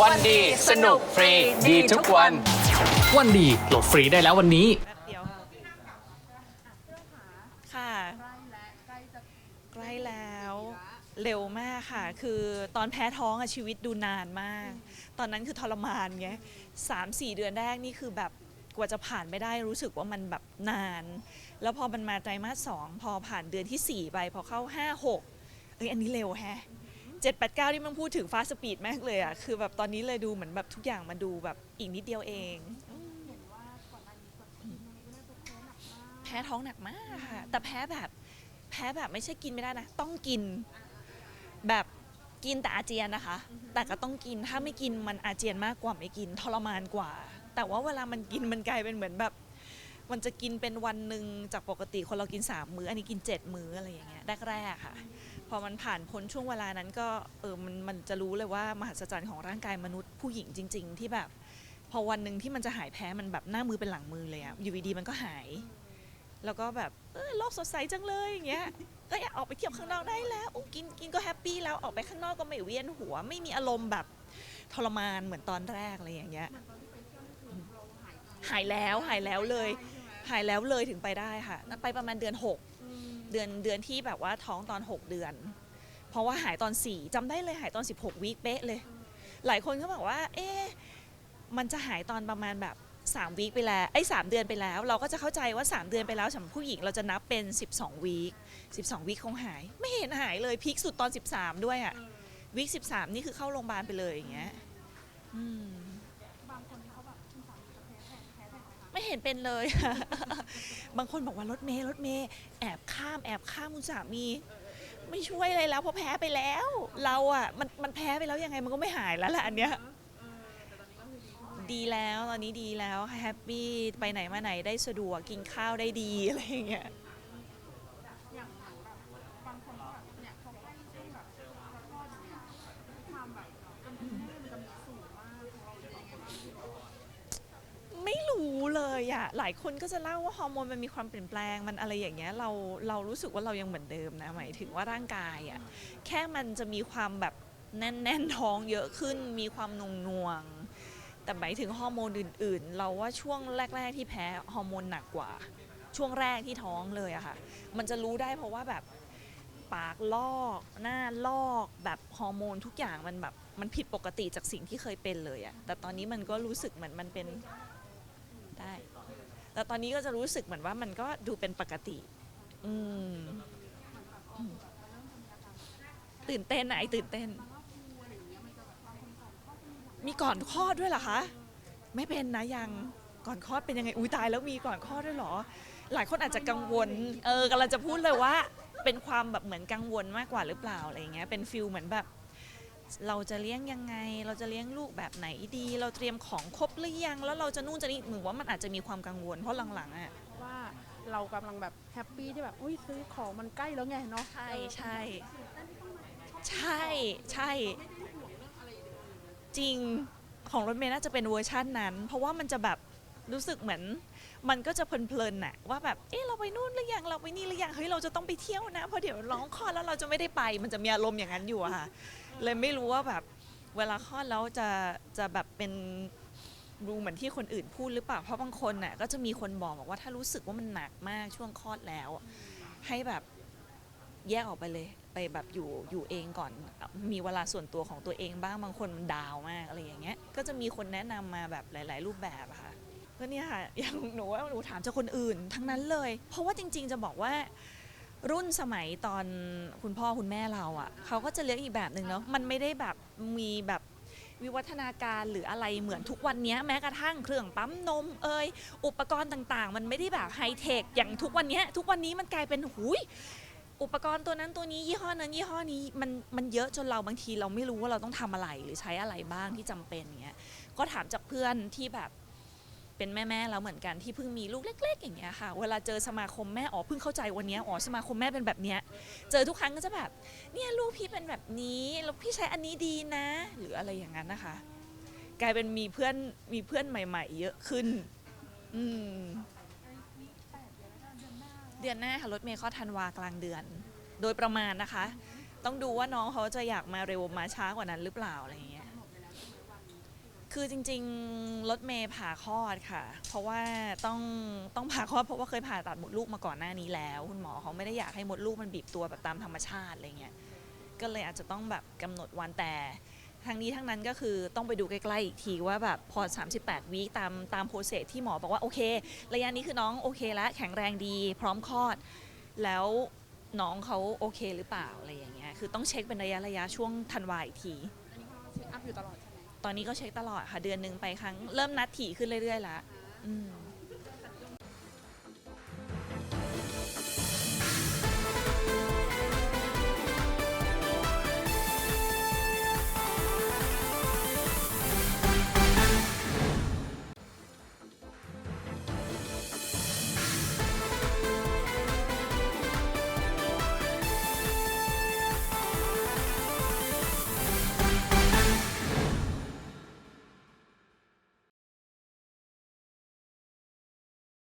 วันดีสนุกฟรีดีทุกวัน วันดีโหลดฟรีได้แล้ววันนี้ แป๊บเดียวค่ะ ใกล้แล้ว เร็วมากค่ะ คือตอนแพ้ท้องอะชีวิตดูนานมาก ตอนนั้นคือทรมานไงสามสี่เดือนแรกนี่คือแบบกว่าจะผ่านไม่ได้รู้สึกว่ามันแบบนาน แล้วพอมันมาไตรมาสสองพอผ่านเดือนที่สี่ไปพอเข้าห้าหกเอ้ยอันนี้เร็วแฮะ เจ็ดแปดเก้าที่มันพูดถึงฟาสปีดมากเลยอะคือแบบตอนนี้เลยดูเหมือนแบบทุกอย่างมันดูแบบอีกนิดเดียวเองแพ้ท้องหนักมากค่ะ แต่แพ้แบบแพ้แบบไม่ใช่กินไม่ได้นะ ต้องกิน แบบกินแต่อาเจียนนะคะ แต่ก็ต้องกิน ถ้าไม่กินมันอาเจียนมากกว่าไม่กินทรมานกว่า แต่ว่าเวลามันกินมันกลายเป็นเหมือนแบบ มันจะกินเป็นวันหนึ่งจากปกติคนเรากินสามมื้อ อันนี้กินเจ็ดมื้ออะไรอย่างเงี้ยแรกๆค่ะ พอมันผ่านพ้นช่วงเวลานั้นก็เออมันมันจะรู้เลยว่ามหัศจรรย์ของร่างกายมนุษย์ผู้หญิงจริง ๆ ที่แบบ พอวันหนึ่งที่มันจะหายแพ้มันแบบหน้ามือเป็นหลังมือเลยอะอยู่ดีๆมันก็หาย แล้วก็แบบเออโลกสดใสจังเลยอย่างเงี้ยก็อยากออกไปเที่ยวข้างนอกได้แล้วอุ๊ยกินกินก็แฮปปี้แล้วออกไปข้างนอกก็ไม่เวียนหัว ไม่มีอารมณ์แบบทรมานเหมือนตอนแรกอะไรอย่างเงี้ยหายแล้วหายแล้วเลย หายแล้วเลยถึงไปได้ค่ะนั่นไปประมาณเดือน6เดือนเดือนที่แบบว่าท้องตอน 6 เดือน เพราะว่าหายตอน 4จำได้เลยหายตอน 16วีคเป๊ะเลย หลายคนก็บอกว่า เอ๊ะมันจะหายตอนประมาณแบบ3วีคไปแล้วไอ้ย3เดือนไปแล้ว เราก็จะเข้าใจว่า 3 เดือนไปแล้วสำหรับผู้หญิงเราจะนับเป็น 12วีค12วีคคงหาย ไม่เห็นหายเลยพีคสุดตอน 13 ด้วยอะวีค13 นี่คือเข้าโรงพยาบาลไปเลยอย่างเงี้ยอืม ไม่เห็นเป็นเลย บางคนบอกว่ารถเมย์รถเมย์แอบข้ามแอบข้ามคุณสามี ไม่ช่วยอะไรแล้วเพราะแพ้ไปแล้ว เราอะมันมันแพ้ไปแล้วยังไงมันก็ไม่หายแล้วแหละอันเนี้ยดีแล้วตอนนี้ดีแล้วแฮปปี้ไปไหนมาไหนได้สะดวกกินข้าวได้ดีอะไรอย่างเงี้ยไม่รู้เลย อะหลายคนก็จะเล่าว่าฮอร์โมนมันมีความเปลี่ยนแปลงมันอะไรอย่างเงี้ยเราเรารู้สึกว่าเรายังเหมือนเดิมนะหมายถึงว่าร่างกายอะแค่มันจะมีความแบบแน่นแน่นท้องเยอะขึ้นมีความนงนวง แต่หมายถึงฮอร์โมนอื่น ๆ เราว่าช่วงแรก ๆ ที่แพ้ฮอร์โมนหนักกว่า ช่วงแรกที่ท้องเลยอะค่ะ มันจะรู้ได้เพราะว่าแบบปากลอกหน้าลอกแบบฮอร์โมนทุกอย่างมันแบบมันผิดปกติจากสิ่งที่เคยเป็นเลยอะแต่ตอนนี้มันก็รู้สึกเหมือนมันเป็น แต่ตอนนี้ก็จะรู้สึกเหมือนว่ามันก็ดูเป็นปกติ อืมตื่นเต้นอะไอตื่นเต้น มีก่อนคลอดด้วยเหรอคะ ไม่เป็นนะยังก่อนคลอดเป็นยังไงอุ้ยตายแล้วมีก่อนคลอดด้วยเหรอ หลายคนอาจจะกังวล เออกำลังจะพูดเลยว่า เป็นความแบบเหมือนกังวลมากกว่าหรือเปล่าอะไรเงี้ยเป็นฟิลเหมือนแบบ เราจะเลี้ยงยังไง เราจะเลี้ยงลูกแบบไหนดี เราเตรียมของครบหรือยัง แล้วเราจะนู่นจะนี่เหมือนว่ามันอาจจะมีความกังวลเพราะหลังๆอะว่าเรากำลังแบบแฮปปี้ที่แบบอุ้ยซื้อของมันใกล้แล้วไงเนาะใช่ใช่ใช่ใช่ จริงของรถเมย์น่าจะเป็นเวอร์ชั่นนั้น เพราะว่ามันจะแบบรู้สึกเหมือน มันก็จะเพลินๆน่ะว่าแบบเออเราไปนู่นหรือยังเราไปนี่หรือยังเฮ้ยเราจะต้องไปเที่ยวนะเพราะเดี๋ยวร้องคลอดแล้วเราจะไม่ได้ไป มันจะมีอารมณ์อย่างนั้นอยู่อะค่ะ เลยไม่รู้ว่าแบบเวลาคลอดแล้วจะจะแบบเป็นดูเหมือนที่คนอื่นพูดหรือเปล่า เพราะบางคนน่ะก็จะมีคนบอกบอกว่าถ้ารู้สึกว่ามันหนักมากช่วงคลอดแล้วอะให้แบบแยกออกไปเลย ไปแบบอยู่อยู่เองก่อน มีเวลาส่วนตัวของตัวเองบ้างบางคนมันดาวมากอะไรอย่างเงี้ย ก็จะมีคนแนะนำมาแบบหลาย ๆ รูปแบบอะค่ะก็เนี่ยค่ะอย่างหนูว่าหนูถามจากคนอื่น ทั้งนั้นเลย เพราะว่าจริง ๆ จะบอกว่า รุ่นสมัยตอนคุณพ่อคุณแม่เราอะ่ะเขาก็จะเลี้ยงอีกแบบหนึ่งเนาะมันไม่ได้แบบมีแบบวิวัฒนาการหรืออะไรเหมือนทุกวันนี้แม้กระทั่งเครื่องปั๊มนมเอยอุปกรณ์ต่างๆ มันไม่ได้แบบไฮเทคอย่างทุกวันนี้ทุกวันนี้มันกลายเป็นหุยอุปกรณ์ตัวนั้นตัวนี้ยี่ห้อนั้นยี่ห้อนี้มันมันเยอะจนเราบางทีเราไม่รู้ว่าเราต้องทำอะไรหรือใช้อะไรบ้างที่จำเป็นเงี้ยก็ถามจากเพื่อนที่แบบ เป็นแม่ๆแล้วเหมือนกันที่เพิ่งมีลูกเล็ก ๆ อย่างเงี้ยค่ะ เวลาเจอสมาคมแม่อ๋อเพิ่งเข้าใจวันเนี้ยอ๋อสมาคมแม่เป็นแบบเนี้ยเจอทุกครั้งก็จะแบบเนี่ยลูกพี่เป็นแบบนี้แล้วพี่ใช้อันนี้ดีนะ หรืออะไรอย่างนั้นนะคะ กลายเป็นมีเพื่อนมีเพื่อนใหม่ ๆ เยอะขึ้น อืมเดือนหน้าค่ะรถเมย์เข้อธันวากลางเดือน โดยประมาณนะคะ ต้องดูว่าน้องเขาจะอยากมาเร็วมาช้ากว่านั้นหรือเปล่าอะไรอย่างเงี้ย คือจริงๆ รถเมย์ผ่าคลอดค่ะ เพราะว่าต้องต้องผ่าคลอดเพราะว่าเคยผ่าตัดมดลูกมาก่อนหน้านี้แล้ว คุณหมอเขาไม่ได้อยากให้มดลูกมันบีบตัวแบบตามธรรมชาติอะไรเงี้ย ก็เลยอาจจะต้องแบบกำหนดวันแต่ทางนี้ทั้งนั้นก็คือต้องไปดูใกล้ๆอีกทีว่าแบบพอ 38วีคตามตามโปรเซสที่หมอบอกว่าโอเค ระยะนี้คือน้องโอเคแล้วแข็งแรงดีพร้อมคลอด แล้วน้องเขาโอเคหรือเปล่าอะไรอย่างเงี้ย คือต้องเช็คเป็นระยะระยะช่วงธันวาอีกที อันนี้เราเช็คอัพอยู่ตลอด ตอนนี้ก็เช็คตลอดค่ะ เดือนหนึ่งไปครั้ง เริ่มนัดถี่ขึ้นเรื่อยๆแล้วอืม